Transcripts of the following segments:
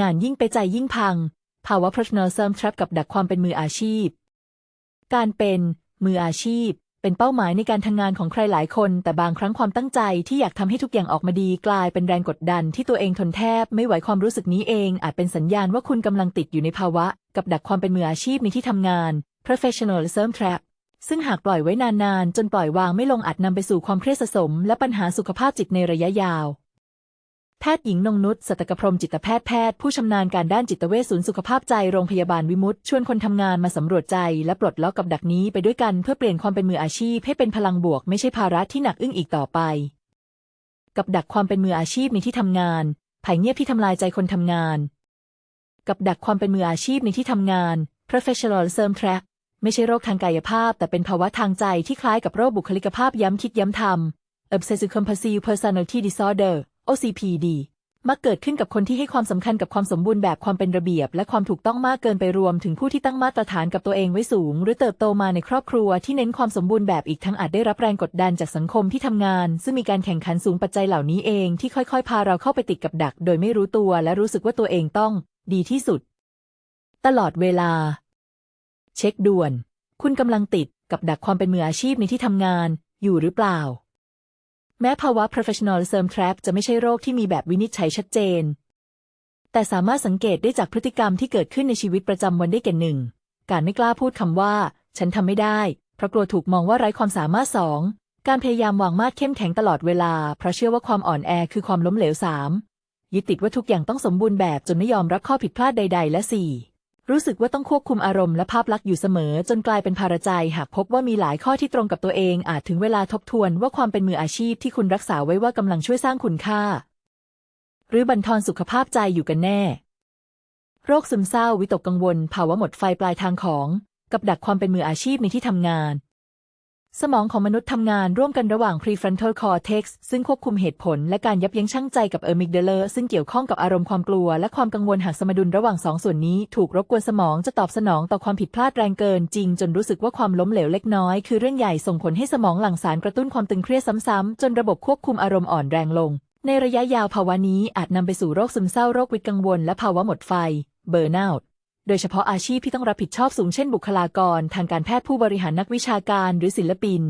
งานยิ่งไปใจยิ่งพัง ภาวะ professionalism trap กับดักความเป็นมืออาชีพ การเป็นมืออาชีพ เป็นเป้าหมายในการทำงานของใครหลายคน แต่บางครั้งความตั้งใจที่อยากทำให้ทุกอย่างออกมาดีกลายเป็นแรงกดดันที่ตัวเองทนแทบ ไม่ไหวความรู้สึกนี้เอง อาจเป็นสัญญาณว่าคุณกำลังติดอยู่ในภาวะ กับดักความเป็นมืออาชีพในที่ทำงาน professionalism trap ซึ่งหากปล่อยไว้นานๆ จนปล่อยวางไม่ลงอาจนำไปสู่ความเครียดสะสม และปัญหาสุขภาพจิตในระยะยาว แพทย์หญิงนงนุชสัตกพรมจิตแพทย์แพทย์ผู้ชำนาญการด้านจิตเวชศูนย์สุขภาพใจโรงพยาบาลวิมุตชวนคนทำงานมาสำรวจใจ และปลดล็อกกับดักนี้ไปด้วยกันเพื่อเปลี่ยนความเป็นมืออาชีพ ให้เป็นพลังบวกไม่ใช่ภาระที่หนักอึ้งอีกต่อไป กับดักความเป็นมืออาชีพในที่ทำงานไผ่เงียบที่ทำลายใจคนทำงาน กับดักความเป็นมืออาชีพในที่ทำงาน professionalism trap ไม่ใช่โรคทางกายภาพ แต่เป็นภาวะทางใจที่คล้ายกับโรคบุคลิกภาพย้ำคิดย้ำทำ obsessive compulsive personality disorder OCPD มักเกิดขึ้นกับคนที่ให้ความสำคัญกับความสมบูรณ์แบบความเป็นระเบียบ และความถูกต้องมากเกินไปรวมถึงผู้ที่ตั้งมาตรฐานกับตัวเองไว้สูง หรือเติบโตมาในครอบครัวที่เน้นความสมบูรณ์แบบอีกทั้งอาจได้รับแรงกดดันจากสังคมที่ทำงาน ซึ่งมีการแข่งขันสูงปัจจัยเหล่านี้เองที่ค่อยๆ พาเราเข้าไปติดกับดัก โดยไม่รู้ตัว และรู้สึกว่าตัวเองต้อง ดีที่สุด ตลอดเวลา เช็คด่วน คุณกำลังติดกับดักความเป็นมืออาชีพในที่ทำงาน อยู่หรือเปล่า แม้ภาวะ professionalism trap จะไม่ใช่โรคที่มีแบบวินิจฉัยชัดเจน แต่สามารถสังเกตได้จากพฤติกรรมที่เกิดขึ้นในชีวิตประจำวันได้แก่หนึ่ง การไม่กล้าพูดคำว่า ฉันทำไม่ได้ เพราะกลัวถูกมองว่าไร้ความสามารถสอง การพยายามวางมาดเข้มแข็งตลอดเวลา เพราะเชื่อว่าความอ่อนแอคือความล้มเหลวสามยึดติดว่าทุกอย่างต้องสมบูรณ์แบบจนไม่ยอมรับข้อผิดพลาดใด ๆ และสี่ รู้สึกว่าต้องควบคุมอารมณ์และภาพลักษณ์อยู่เสมอ จนกลายเป็นภาระใจ หากพบว่ามีหลายข้อที่ตรงกับตัวเอง อาจถึงเวลาทบทวนว่าความเป็นมืออาชีพที่คุณรักษาไว้ว่ากำลังช่วยสร้างคุณค่า หรือบั่นทอนสุขภาพใจอยู่กันแน่ โรคซึมเศร้าวิตกกังวล ภาวะหมดไฟปลายทางของ กับดักความเป็นมืออาชีพในที่ทำงาน สมองของมนุษย์ทำงานร่วมกันระหว่าง prefrontal cortex ซึ่งควบคุมเหตุผลและการยับยั้งชั่งใจกับ amygdala ซึ่งเกี่ยวข้องกับอารมณ์ความกลัวและความกังวลหากสมดุลระหว่างสองส่วนนี้ ถูกรบกวนสมองจะตอบสนองต่อความผิดพลาดแรงเกินจริง จนรู้สึกว่าความล้มเหลวเล็กน้อย คือเรื่องใหญ่ส่งผลให้สมองหลั่งสารกระตุ้นความตึงเครียดซ้ำๆจนระบบควบคุมอารมณ์อ่อนแรงลง ในระยะยาวภาวะนี้อาจนำไปสู่โรคซึมเศร้าโรควิตกังวลและภาวะหมดไฟ burnout โดยเฉพาะอาชีพที่ต้องรับผิดชอบสูงเช่นบุคลากร ทางการแพทย์ผู้บริหารนักวิชาการหรือศิลปิน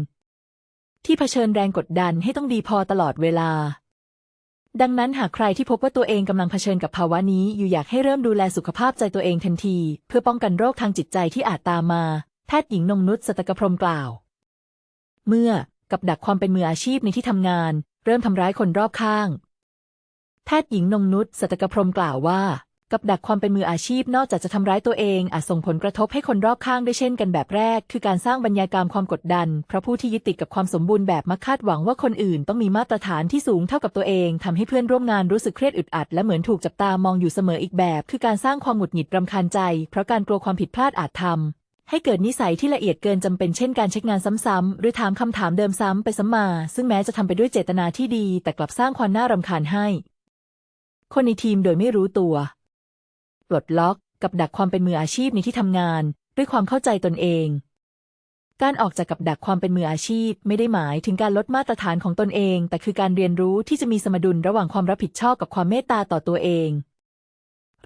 ที่เผชิญแรงกดดันให้ต้องดีพอตลอดเวลา ดังนั้นหากใครที่พบว่าตัวเองกำลังเผชิญกับภาวะนี้อยู่อยากให้เริ่มดูแลสุขภาพใจตัวเองทันที เพื่อป้องกันโรคทางจิตใจที่อาจตามมา แพทย์หญิงนงนุชสตกพรมกล่าว เมื่อกับดักความเป็นมืออาชีพในที่ทำงาน เริ่มทำร้ายคนรอบข้าง แพทย์หญิงนงนุชสตกพรมกล่าวว่า กับดักความเป็นมืออาชีพนอกจากจะทำร้ายตัวเอง อาจส่งผลกระทบให้คนรอบข้างด้วยเช่นกันแบบแรก คือการสร้างบรรยากาศความกดดัน เพราะผู้ที่ยึดติดกับความสมบูรณ์แบบมักคาดหวังว่าคนอื่นต้องมีมาตรฐานที่สูงเท่ากับตัวเองทำให้เพื่อนร่วมงานรู้สึกเครียดอึดอัดและเหมือนถูกจับตามองอยู่เสมออีกแบบ คือการสร้างความหงุดหงิดรำคาญใจ เพราะการกลัวความผิดพลาดอาจทำให้เกิดนิสัยที่ละเอียดเกินจำเป็นเช่นการเช็คงานซ้ำๆหรือถามคำถามเดิมซ้ำไปซ้ำมา ซึ่งแม้จะทำไปด้วยเจตนาที่ดี แต่กลับสร้างความน่ารำคาญให้ คนในทีมโดยไม่รู้ตัว ปลดล็อกกับดักความเป็นมืออาชีพในที่ทำงาน ด้วยความเข้าใจตนเอง การออกจากกับดักความเป็นมืออาชีพ ไม่ได้หมายถึงการลดมาตรฐานของตนเอง แต่คือการเรียนรู้ที่จะมีสมดุลระหว่างความรับผิดชอบกับความเมตตาต่อตัวเอง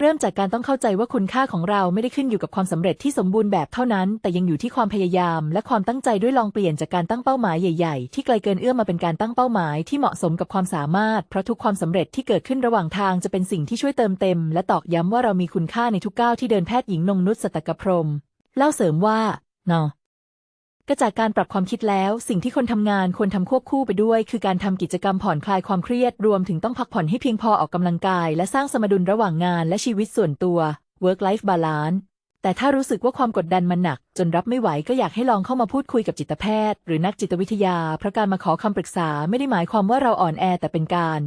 เริ่มจากการต้องเข้าใจว่าคุณค่าของเราไม่ได้ขึ้นอยู่กับความสำเร็จที่สมบูรณ์แบบเท่านั้น แต่ยังอยู่ที่ความพยายาม และความตั้งใจด้วยลองเปลี่ยนจากการตั้งเป้าหมายใหญ่ๆ ที่ไกลเกินเอื้อมมาเป็นการตั้งเป้าหมายที่เหมาะสมกับความสามารถ เพราะทุกความสำเร็จที่เกิดขึ้นระหว่างทางจะเป็นสิ่งที่ช่วยเติมเต็ม และตอกย้ำว่าเรามีคุณค่าในทุกก้าวที่เดินแพทย์หญิงนงนุชสตกพรมเล่าเสริมว่าเนาะ ก็จากการปรับความคิดแล้ว สิ่งที่คนทำงานควรทำควบคู่ไปด้วย คือการทำกิจกรรมผ่อนคลายความเครียด รวมถึงต้องพักผ่อนให้เพียงพอออกกำลังกาย และสร้างสมดุลระหว่างงานและชีวิตส่วนตัว work life balance แต่ถ้ารู้สึกว่าความกดดันมันหนัก จนรับไม่ไหวก็อยากให้ลองเข้ามาพูดคุยกับจิตแพทย์ หรือนักจิตวิทยา เพราะการมาขอคำปรึกษาไม่ได้หมายความว่าเราอ่อนแอแต่เป็นการ